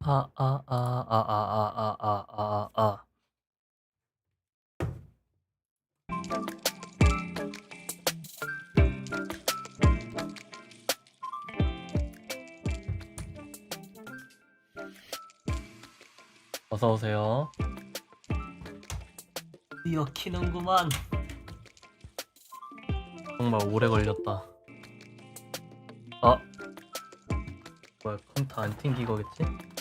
아, 아, 아, 아, 아, 아, 아, 아, 아, 아. 어서 오세요. 드디어 키는구만. 정말 오래 걸렸다. 아, 뭐야 컴퓨터 안 튕기거겠지?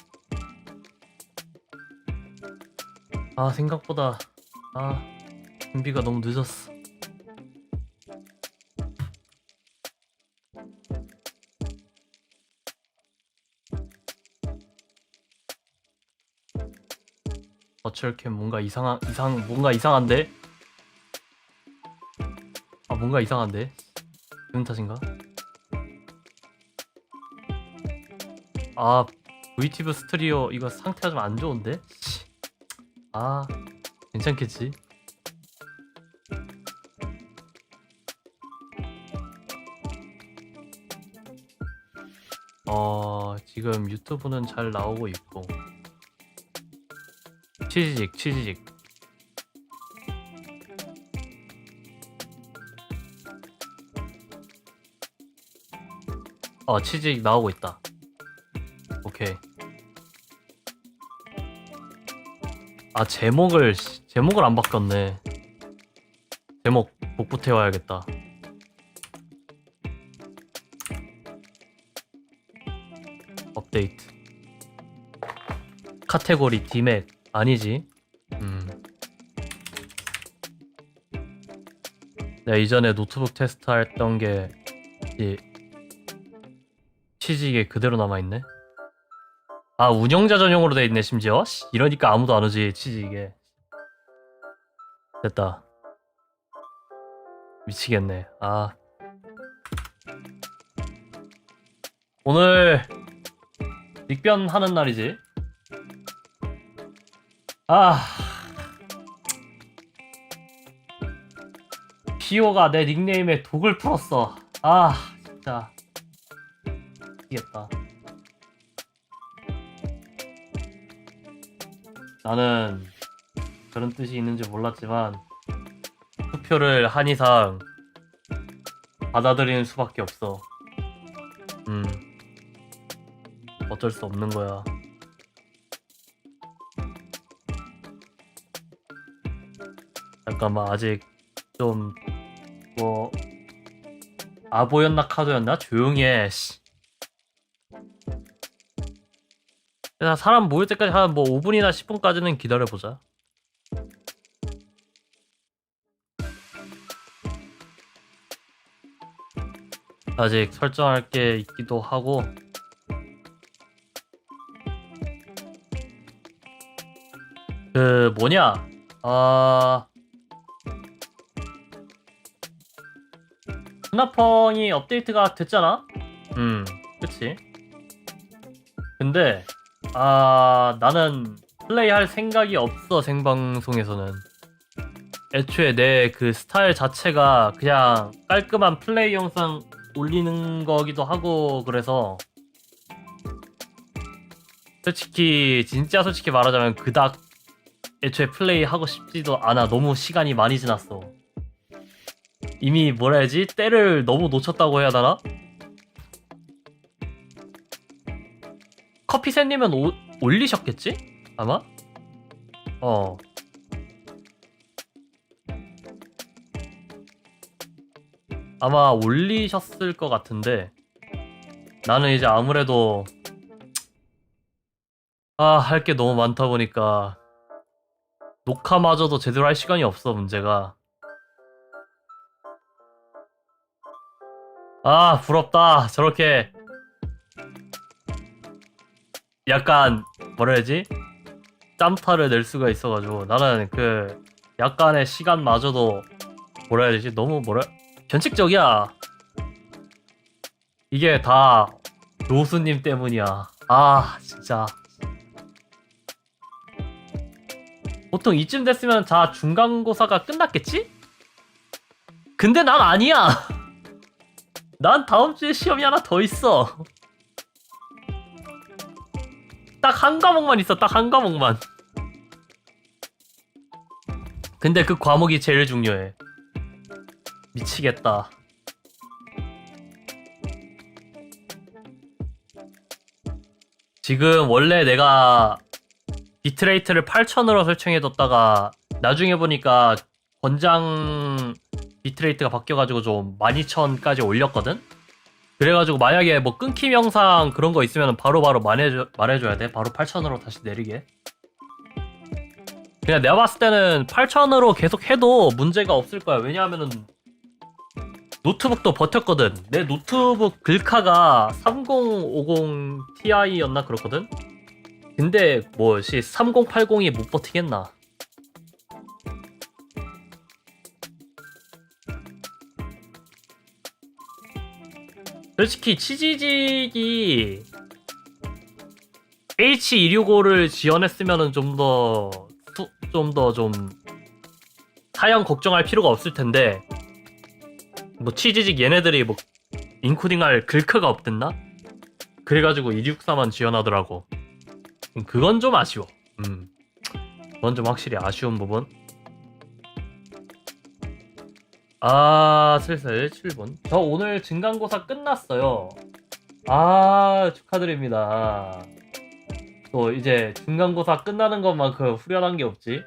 아 생각보다 아 준비가 너무 늦었어. 버추얼캠 뭔가 이상한 이상 뭔가 이상한데? 아 뭔가 이상한데? 기분 탓인가? 아 VTV 스트리오 이거 상태가 좀 안 좋은데? 씨. 아 괜찮겠지? 어 지금 유튜브는 잘 나오고 있고 치즈직 치즈직 어 치즈직 나오고 있다 오케이 아 제목을 씨, 제목을 안 바꿨네. 제목 복부 태워야겠다. 업데이트. 카테고리 디맥 아니지? 음. 내가 이전에 노트북 테스트 했던 게이 치즈게 그대로 남아있네 아 운영자 전용으로 돼 있네 심지어. 씨, 이러니까 아무도 안 오지 치즈 이게. 됐다. 미치겠네. 아. 오늘 닉변 하는 날이지? 아. 피오가 내 닉네임에 독을 풀었어. 아 진짜. 미치겠다 나는 그런 뜻이 있는지 몰랐지만 투표를 한 이상 받아들이는 수밖에 없어. 음. 어쩔 수 없는 거야. 잠깐만 아직 좀 뭐 아보였나 카도였나 조용히 해. 씨. 일단 사람 모일 때까지 한 뭐 5분이나 10분까지는 기다려보자. 아직 설정할 게 있기도 하고. 그 뭐냐? 아. 스나펑이 업데이트가 됐잖아? 음 그치. 근데 아 나는 플레이할 생각이 없어 생방송에서는. 애초에 내 그 스타일 자체가 그냥 깔끔한 플레이 영상 올리는 거기도 하고 그래서 솔직히 진짜 솔직히 말하자면 그닥 애초에 플레이 하고 싶지도 않아. 너무 시간이 많이 지났어. 이미 뭐라 해야지? 때를 너무 놓쳤다고 해야 되나? 피새님은 오- 올리셨겠지? 아마? 어. 아마 올리셨을 것 같은데 나는 이제 아무래도 아, 할 게 너무 많다 보니까 녹화마저도 제대로 할 시간이 없어, 문제가. 아, 부럽다. 저렇게 약간 뭐라 해야지? 짬타를 낼 수가 있어가지고 나는 그 약간의 시간마저도 뭐라 해야 되지? 너무 뭐라 변칙적이야. 이게 다 로스님 때문이야. 아 진짜. 보통 이쯤 됐으면 다 중간고사가 끝났겠지? 근데 난 아니야. 난 다음 주에 시험이 하나 더 있어 딱 한 과목만 있어 딱 한 과목만. 근데 그 과목이 제일 중요해. 미치겠다. 지금 원래 내가 비트레이트를 8000으로 설정해뒀다가 나중에 보니까 권장 비트레이트가 바뀌어가지고 좀 12000까지 올렸거든? 그래가지고 만약에 뭐 끊김 영상 그런 거 있으면 바로바로 말해줘, 말해줘야 돼. 바로 8000으로 다시 내리게. 그냥 내가 봤을 때는 8000으로 계속 해도 문제가 없을 거야. 왜냐하면은 노트북도 버텼거든. 내 노트북 글카가 3050 Ti였나 그렇거든. 근데 뭐시 3080이 못 버티겠나? 솔직히 치지직이 H265를 지원했으면은 좀 더 좀더좀 사양 걱정할 필요가 없을 텐데 뭐 치지직 얘네들이 뭐 인코딩할 글크가 없댔나? 그래가지고 264만 지원하더라고. 음, 그건 좀 아쉬워. 음, 그건 좀 확실히 아쉬운 부분. 아, 슬슬 7분. 저 오늘 증강고사 끝났어요. 아, 축하드립니다. 또 이제 중간고사 끝나는 것만큼 후련한 게 없지.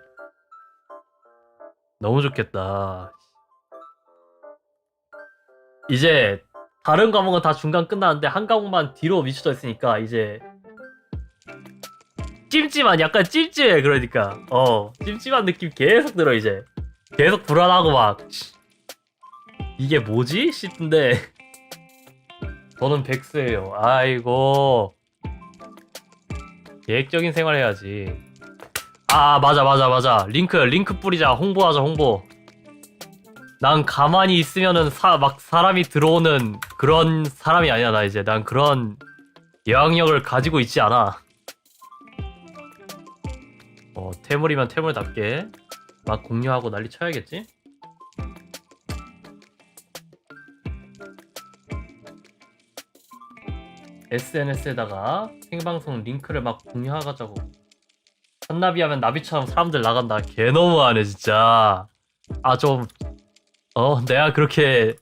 너무 좋겠다. 이제 다른 과목은 다 중간 끝나는데 한 과목만 뒤로 미쳐져 있으니까 이제 찜찜한 약간 찜찜해 그러니까 어 찜찜한 느낌 계속 들어 이제 계속 불안하고 막 씨, 이게 뭐지? 싶은데. 저는 백수예요. 아이고. 계획적인 생활 해야지. 아 맞아 맞아 맞아. 링크 링크 뿌리자. 홍보하자 홍보. 난 가만히 있으면은 사, 막 사람이 들어오는 그런 사람이 아니야 나 이제. 난 그런 영향력을 가지고 있지 않아. 어 태물이면 태물답게 막 공유하고 난리 쳐야겠지 SNS에다가 생방송 링크를 막 공유하자고. 한나비 하면 나비처럼 사람들 나간다. 개 너무하네 진짜. 아 좀 어 내가 그렇게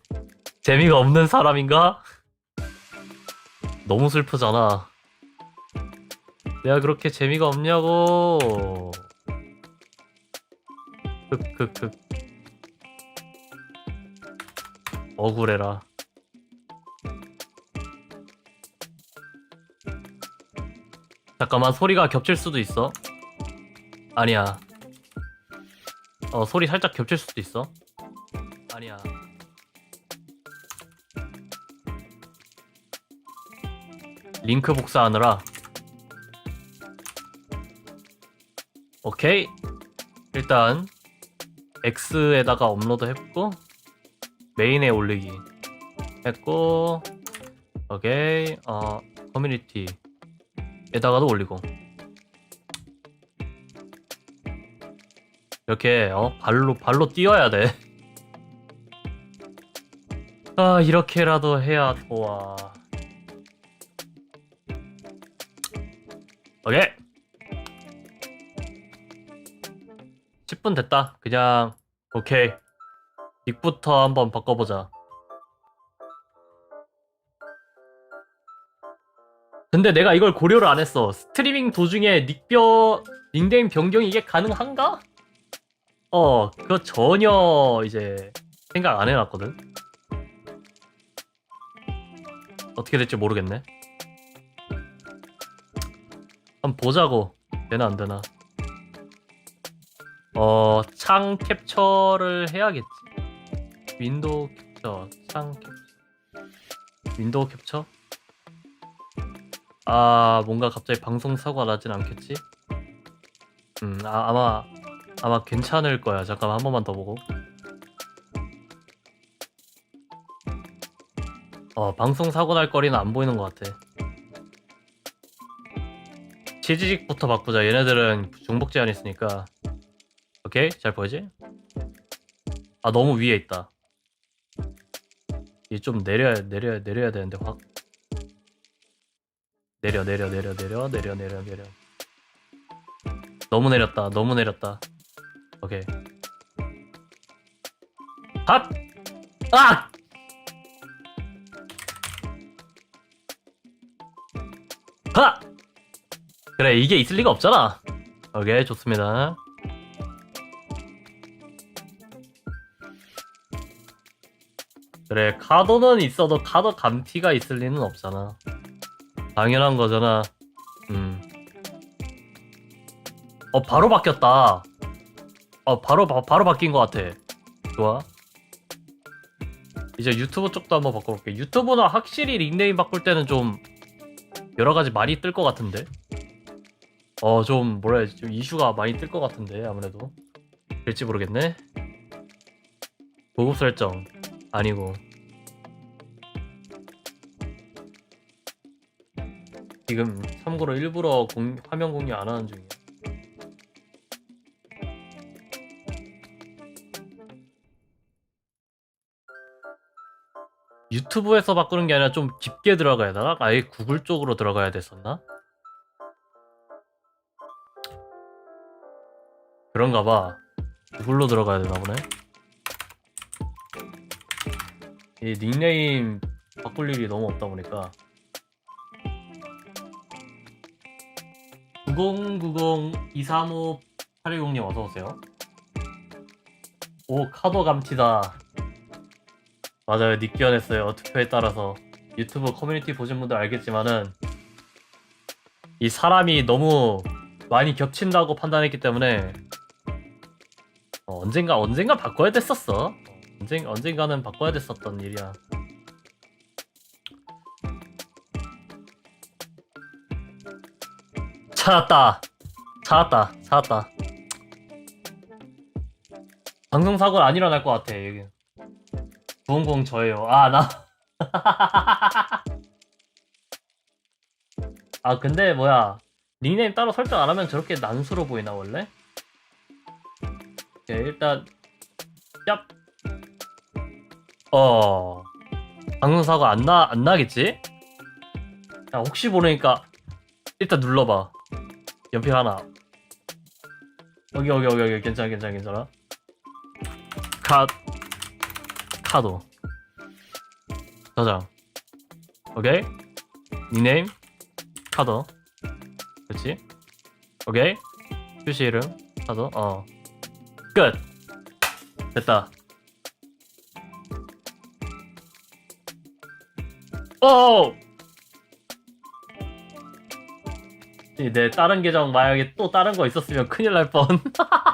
재미가 없는 사람인가? 너무 슬프잖아. 내가 그렇게 재미가 없냐고. 흑흑흑. 억울해라 잠깐만 소리가 겹칠 수도 있어. 아니야. 어 소리 살짝 겹칠 수도 있어. 아니야. 링크 복사하느라. 오케이. 일단 X에다가 업로드 했고 메인에 올리기 했고 오케이. 어 커뮤니티 에다가도 올리고 이렇게 어 발로 발로 뛰어야 돼. 아 이렇게라도 해야 좋아. 오케이. 10분 됐다. 그냥 오케이. 닉부터 한번 바꿔보자. 근데 내가 이걸 고려를 안 했어. 스트리밍 도중에 닉뼈 닉네임 변경이 이게 가능한가? 어, 그거 전혀 이제 생각 안 해놨거든. 어떻게 될지 모르겠네. 한번 보자고. 되나 안 되나. 어, 창 캡처를 해야겠지. 윈도우 캡처, 창 캡처. 윈도우 캡처? 아 뭔가 갑자기 방송 사고가 나진 않겠지? 음 아, 아마 아마 괜찮을 거야. 잠깐만 한 번만 더 보고. 어 방송 사고 날 거리는 안 보이는 것 같아. 취지직부터 바꾸자. 얘네들은 중복 제한 있으니까. 오케이? 잘 보이지? 아 너무 위에 있다. 얘 좀 내려야 내려야 내려야 되는데 확 내려 내려 내려 내려 내려 내려 내려 너무 내렸다 너무 내렸다 오케이 핫! 아! 하! 그래 이게 있을 리가 없잖아 오케이 좋습니다 그래 카도는 있어도 카도 감티가 있을 리는 없잖아 당연한 거잖아. 음. 어 바로 바뀌었다. 어 바로 바, 바로 바뀐 것 같아. 좋아. 이제 유튜브 쪽도 한번 바꿔볼게. 유튜브는 확실히 닉네임 바꿀 때는 좀 여러 가지 많이 뜰 것 같은데? 어 좀 뭐라 해야지? 좀 이슈가 많이 뜰 것 같은데 아무래도. 될지 모르겠네. 보급 설정. 아니고 지금 참고로 일부러 공- 화면 공유 안 하는 중이야 유튜브에서 바꾸는 게 아니라 좀 깊게 들어가야 되나? 아예 구글 쪽으로 들어가야 됐었나? 그런가 봐. 구글로 들어가야 되나 보네. 이 닉네임 바꿀 일이 너무 없다 보니까 9090-235-810님 어서오세요. 오 카도 감티다. 맞아요. 닉 변했어요. 투표에 따라서. 유튜브 커뮤니티 보신 분들 알겠지만은 이 사람이 너무 많이 겹친다고 판단했기 때문에 어, 언젠가 언젠가 바꿔야 됐었어 어, 언젠, 언젠가는 바꿔야 됐었던 일이야 찾았다. 찾았다. 찾았다. 방송 사고는 안 일어날 것 같아 여기. 900 저예요. 아 나. 아 근데 뭐야. 닉네임 따로 설정 안 하면 저렇게 난수로 보이나 원래? 오케이 일단 얍. 어... 방송 사고 안 나, 안 나겠지? 야 혹시 모르니까 일단 눌러봐 연필 하나. 여기 여기 여기 여기. 괜찮아 괜찮아 괜찮아. 카 카도. 저장 오케이? 닉네임? 카도. 그렇지 오케이? 표시 이름? 카도? 어끝! 됐다. 오! 내 다른 계정 만약에 또 다른 거 있었으면 큰일 날 뻔.